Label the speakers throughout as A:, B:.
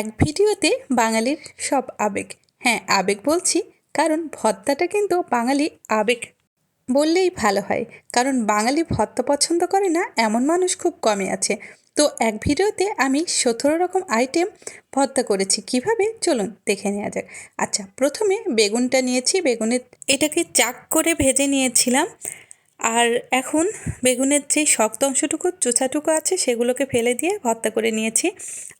A: এক ভিডিওতে বাঙালির সব আবেগ। হ্যাঁ আবেগ বলছি, কারণ ভর্তাটা কিন্তু বাঙালি আবেগ বললেই ভালো হয়। কারণ বাঙালি ভর্তা পছন্দ করে না, এমন মানুষ খুব কমই আছে। তো এক ভিডিওতে আমি সতেরো রকম আইটেম ভর্তা করেছি। কীভাবে? চলুন দেখে নেওয়া যাক। আচ্ছা প্রথমে বেগুনটা নিয়েছি। বেগুনের এটাকে চাক করে ভেজে নিয়েছিলাম। আর এখন বেগুনের যে শক্ত অংশটুকু, চোচাটুকু আছে, সেগুলোকে ফেলে দিয়ে ভর্তা করে নিয়েছি।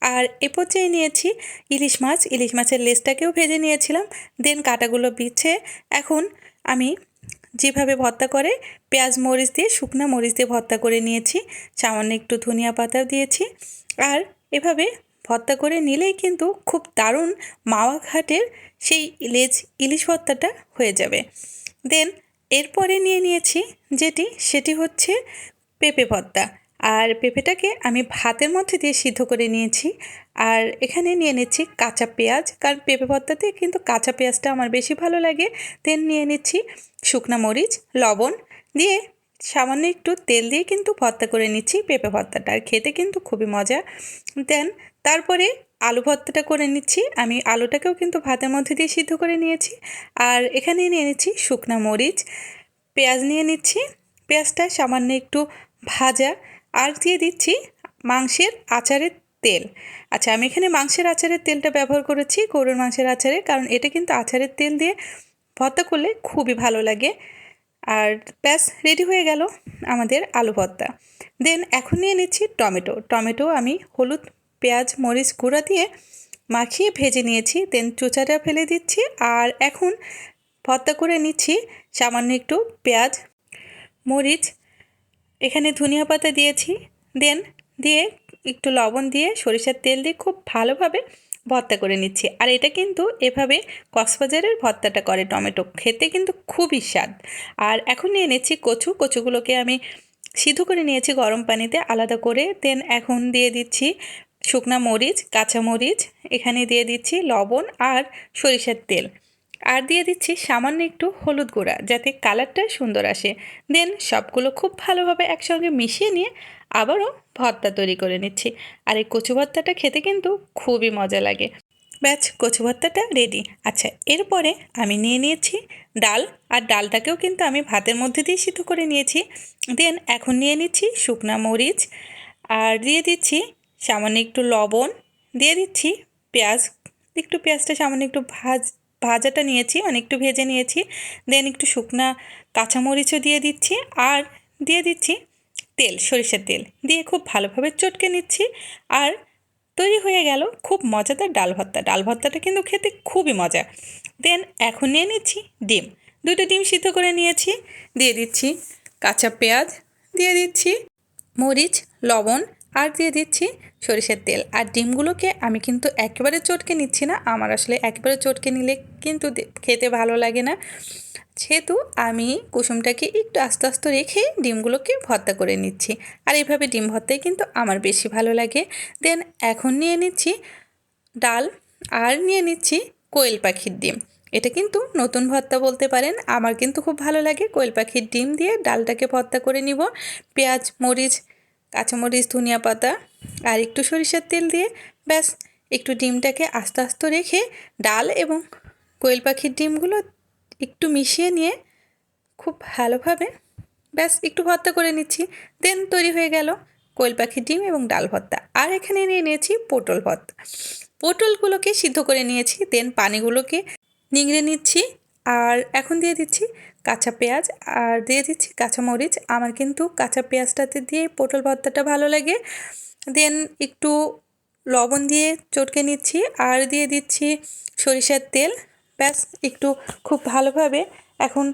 A: আর এ পর্যায়ে নিয়েছি ইলিশ মাছ। ইলিশ মাছের লেজটাকেও ভেজে নিয়েছিলাম, দেন কাটাগুলো বিছে। এখন আমি যেভাবে ভর্তা করে, পেঁয়াজ মরিচ দিয়ে, শুকনা মরিচ দিয়ে ভর্তা করে নিয়েছি, সামান্য একটু ধনিয়া পাতাও দিয়েছি। আর এভাবে ভর্তা করে নিলেই কিন্তু খুব দারুণ মাওয়া ঘাটের সেই লেজ ইলিশ ভর্তাটা হয়ে যাবে। দেন এরপরে নিয়ে নিয়েছি যেটি, সেটি হচ্ছে পেঁপে ভর্তা আর পেঁপেটাকে আমি ভাতের মধ্যে দিয়ে সিদ্ধ করে নিয়েছি। আর এখানে নিয়ে নিচ্ছি কাঁচা পেঁয়াজ। কারণ পেঁপে ভর্তাতে কিন্তু কাঁচা পেঁয়াজটা আমার বেশি ভালো লাগে। দেন নিয়ে নিচ্ছি শুকনা মরিচ, লবণ। দিয়ে সামান্য একটু তেল দিয়ে কিন্তু ভর্তা করে নিচ্ছি পেঁপে ভর্তাটা আর খেতে কিন্তু খুবই মজা। দেন তারপরে আলু ভর্তাটা করে নিচ্ছি। আমি আলুটাকেও কিন্তু ভাতের মধ্যে দিয়ে সিদ্ধ করে নিয়েছি। আর এখানে নিয়ে নিচ্ছি শুকনা মরিচ। পেঁয়াজ নিয়ে নিচ্ছি। পেঁয়াজটা সামান্য একটু ভাজা। আর দিয়ে দিচ্ছি মাংসের আচারের তেল। আচ্ছা আমি এখানে মাংসের আচারের তেলটা ব্যবহার করেছি, গরুর মাংসের আচারে। কারণ এটা কিন্তু আচারের তেল দিয়ে ভর্তা করলে খুবই ভালো লাগে। আর ব্যাস, রেডি হয়ে গেল আমাদের আলু ভর্তা। দেন এখন নিয়ে নিচ্ছি টমেটো। টমেটো আমি হলুদ পেঁয়াজ, মরিচ গুঁড়া দিয়ে মাখিয়ে ভেজে নিয়েছি। দেন চুচাটা ফেলে দিচ্ছি আর এখন ভর্তা করে নিচ্ছি। সামান্য একটু পেঁয়াজ, মরিচ, এখানে ধনিয়া পাতা দিয়েছি। দেন দিয়ে একটু লবণ দিয়ে সরিষার তেল দিয়ে খুব ভালোভাবে ভর্তা করে নিচ্ছি। আর এটা কিন্তু এভাবে কক্সবাজারের ভর্তাটা করে টমেটো। খেতে কিন্তু খুবই স্বাদ। আর এখন নিয়ে নিচ্ছি কচু। কচুগুলোকে আমি সিদ্ধ করে নিয়েছি গরম পানিতে আলাদা করে। দেন এখন দিয়ে দিচ্ছি শুকনা মরিচ, কাঁচা মরিচ, এখানে দিয়ে দিচ্ছি লবণ আর সরিষার তেল। আর দিয়ে দিচ্ছি সামান্য একটু হলুদ গুঁড়া যাতে কালারটা সুন্দর আসে। দেন সবগুলো খুব ভালোভাবে একসঙ্গে মিশিয়ে নিয়ে আবারও ভর্তা তৈরি করে নিচ্ছি। আর এই কচু ভর্তাটা খেতে কিন্তু খুবই মজা লাগে। ব্যাচ কচু ভর্তাটা রেডি আচ্ছা এরপরে আমি নিয়ে নিয়েছি ডাল। আর ডালটাকেও কিন্তু আমি ভাতের মধ্যে দিয়ে সিদ্ধ করে নিয়েছি। দেন এখন নিয়ে নিচ্ছি শুকনা মরিচ। আর দিয়ে দিচ্ছি সামান্য একটু লবণ দিয়ে দিচ্ছি, পেঁয়াজ, একটু পেঁয়াজটা সামান্য একটু ভাজ, ভাজাটা নিয়েছি মানে একটু ভেজে নিয়েছি দেন একটু শুকনা কাঁচামরিচও দিয়ে দিচ্ছি আর দিয়ে দিচ্ছি তেল, সরিষার তেল, দিয়ে খুব ভালোভাবে চটকে নিচ্ছি আর তৈরি হয়ে গেল খুব মজাদার ডাল ভর্তা। ডাল ভর্তাটা কিন্তু খেতে খুবই মজা। দেন এখন নিয়ে নিচ্ছি ডিম। দুটো ডিম সিদ্ধ করে নিয়েছি, দিয়ে দিচ্ছি কাঁচা পেঁয়াজ, দিয়ে দিচ্ছি মরিচ, লবণ আর দিয়ে দিচ্ছি সরিষার তেল। আর ডিমগুলোকে আমি কিন্তু একেবারে চটকে নিচ্ছি না। আমার আসলে একেবারে চটকে নিলে কিন্তু খেতে ভালো লাগে না। সেহেতু আমি কুসুমটাকে একটু আস্তে আস্তে রেখে ডিমগুলোকে ভর্তা করে নিচ্ছি। আর এইভাবে ডিম ভর্তাই কিন্তু আমার বেশি ভালো লাগে। দেন এখন নিয়ে নিচ্ছি ডাল আর নিয়ে নিচ্ছি কোয়েল পাখির ডিম। এটা কিন্তু নতুন ভর্তা বলতে পারেন। আমার কিন্তু খুব ভালো লাগে কোয়েল পাখির ডিম দিয়ে ডালটাকে ভর্তা করে নিব। পেঁয়াজ, মরিচ কাঁচামরিচ, ধনিয়া পাতা আর একটু সরিষার তেল দিয়ে ব্যাস, একটু ডিমটাকে আস্তে আস্তে রেখে ডাল এবং কোয়েল পাখির ডিমগুলো একটু মিশিয়ে নিয়ে খুব ভালোভাবে ব্যাস, একটু ভর্তা করে নিচ্ছি। দেন তৈরি হয়ে গেল কোয়েল পাখির ডিম এবং ডাল ভর্তা। আর এখানে নিয়ে নিয়েছি পটল ভর্তা। পটলগুলোকে সিদ্ধ করে নিয়েছি, দেন পানিগুলোকে নিংড়ে নিচ্ছি। আর এখন দিয়ে দিচ্ছি কাঁচা পেঁয়াজ আর দিয়ে দিচ্ছি কাঁচা মরিচ। আমার কিন্তু কাঁচা পেঁয়াজটাতে দিয়ে পটল ভর্তাটা ভালো লাগে। দেন একটু লবণ দিয়ে চটকে নিচ্ছি আর দিয়ে দিচ্ছি সরিষার তেল। ব্যাস, একটু খুব ভালোভাবে এখন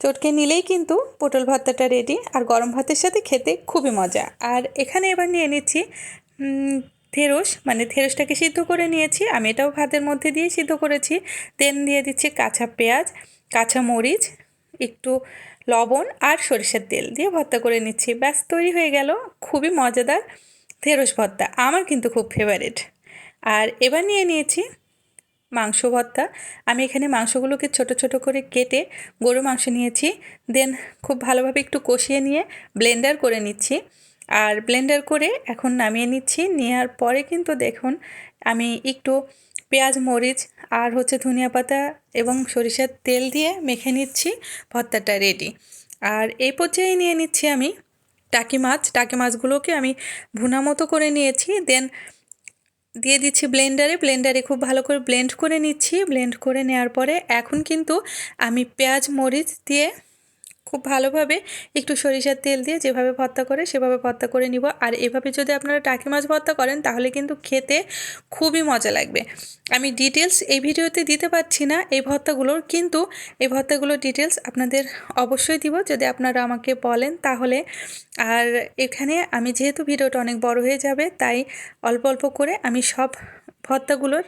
A: চটকে নিলেই কিন্তু পটল ভর্তাটা রেডি আর গরম ভাতের সাথে খেতে খুবই মজা। আর এখানে এবার নিয়ে নিচ্ছি থেরস মানে থেরসটাকে সিদ্ধ করে নিয়েছি। আমি এটাও ভাতের মধ্যে দিয়ে সিদ্ধ করেছি। দেন দিয়ে দিচ্ছি কাঁচা পেঁয়াজ, কাঁচা মরিচ, একটু লবণ আর সরিষার তেল দিয়ে ভর্তা করে নিচ্ছি। ব্যাস, তৈরি হয়ে গেল। খুবই মজাদার থেরস ভর্তা। আমার কিন্তু খুব ফেভারিট আর এবার নিয়ে নিয়েছি মাংস ভর্তা। আমি এখানে মাংসগুলোকে ছোট ছোট করে কেটে গরু মাংস নিয়েছি। দেন খুব ভালোভাবে একটু কষিয়ে নিয়ে ব্লেন্ডার করে নিচ্ছি। আর ব্লেন্ডার করে এখন নামিয়ে নিচ্ছি। নেওয়ার পরে কিন্তু দেখুন, আমি একটু পেঁয়াজ, মরিচ আর হচ্ছে ধনিয়া পাতা এবং সরিষার তেল দিয়ে মেখে নিচ্ছি, ভর্তাটা রেডি আর এই পর্যায়ে নিয়ে নিচ্ছি আমি টাকি মাছ। টাকি মাছগুলোকে আমি ভুনা মতো করে নিয়েছি দেন দিয়ে দিচ্ছি ব্লেন্ডারে ব্লেন্ডারে খুব ভালো করে ব্লেন্ড করে নিচ্ছি। ব্লেন্ড করে নেওয়ার পরে এখন কিন্তু আমি পেঁয়াজ, মরিচ দিয়ে খুব ভালোভাবে একটু সরিষার তেল দিয়ে যেভাবে ভর্তা করে সেভাবে ভর্তা করে নিব। আর এভাবে যদি আপনারা টাকি মাছ ভর্তা করেন তাহলে কিন্তু খেতে খুবই মজা লাগবে। আমি ডিটেলস এই ভিডিওতে দিতে পারছি না এই ভর্তাগুলোর, কিন্তু এই ভর্তাগুলোর ডিটেলস আপনাদের অবশ্যই দিব। যদি আপনারা আমাকে বলেন তাহলে। আর এখানে আমি যেহেতু ভিডিওটা অনেক বড় হয়ে যাবে, তাই অল্প অল্প করে আমি সব ভর্তাগুলোর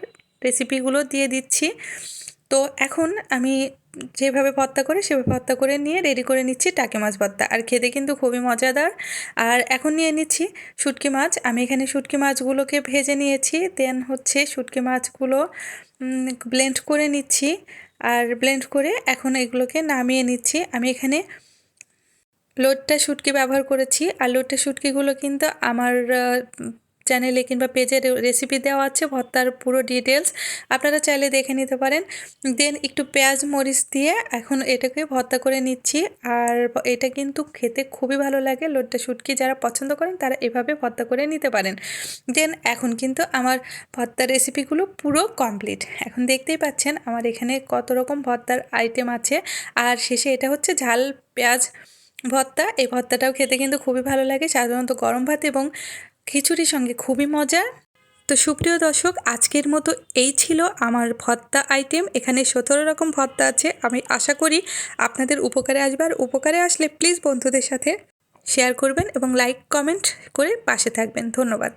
A: রেসিপিগুলো দিয়ে দিচ্ছি। তো এখন আমি যেভাবে ভর্তা করে সেভাবে ভর্তা করে নিয়ে রেডি করে নিচ্ছি টাকি মাছ ভর্তা। আর খেতে কিন্তু খুবই মজাদার। আর এখন নিয়ে নিচ্ছি শুটকি মাছ। আমি এখানে শুটকি মাছগুলোকে ভেজে নিয়েছি। দেন হচ্ছে শুটকি মাছগুলো ব্লেন্ড করে নিচ্ছি। আর ব্লেন্ড করে এখন এগুলোকে নামিয়ে নিচ্ছি। আমি এখানে লোডটা শুটকি ব্যবহার করেছি। আর লোডটা শুটকিগুলো কিন্তু আমার চ্যানেলে কিংবা পেজে রেসিপি দেওয়া আছে, ভর্তার পুরো ডিটেলস আপনারা চাইলে দেখে নিতে পারেন। দেন একটু পেঁয়াজ মরিচ দিয়ে এখন এটাকে ভর্তা করে নিচ্ছি। আর এটা কিন্তু খেতে খুবই ভালো লাগে লোডটা শুটকি যারা পছন্দ করেন তারা এভাবে ভর্তা করে নিতে পারেন। দেন এখন কিন্তু আমার ভর্তার রেসিপিগুলো পুরো কমপ্লিট এখন দেখতেই পাচ্ছেন আমার এখানে কত রকম ভর্তার আইটেম আছে। আর শেষে এটা হচ্ছে ঝাল পেঁয়াজ ভর্তা। এই ভর্তাটাও খেতে কিন্তু খুবই ভালো লাগে, সাধারণত গরম ভাত এবং খিচুড়ির সঙ্গে খুবই মজা তো সুপ্রিয় দর্শক, আজকের মতো এই ছিল আমার ভত্তা আইটেম এখানে সতেরো রকম ভত্তা আছে। আমি আশা করি আপনাদের উপকারে আসবার। উপকারে আসলে প্লিজ বন্ধুদের সাথে শেয়ার করবেন এবং লাইক কমেন্ট করে পাশে থাকবেন। ধন্যবাদ।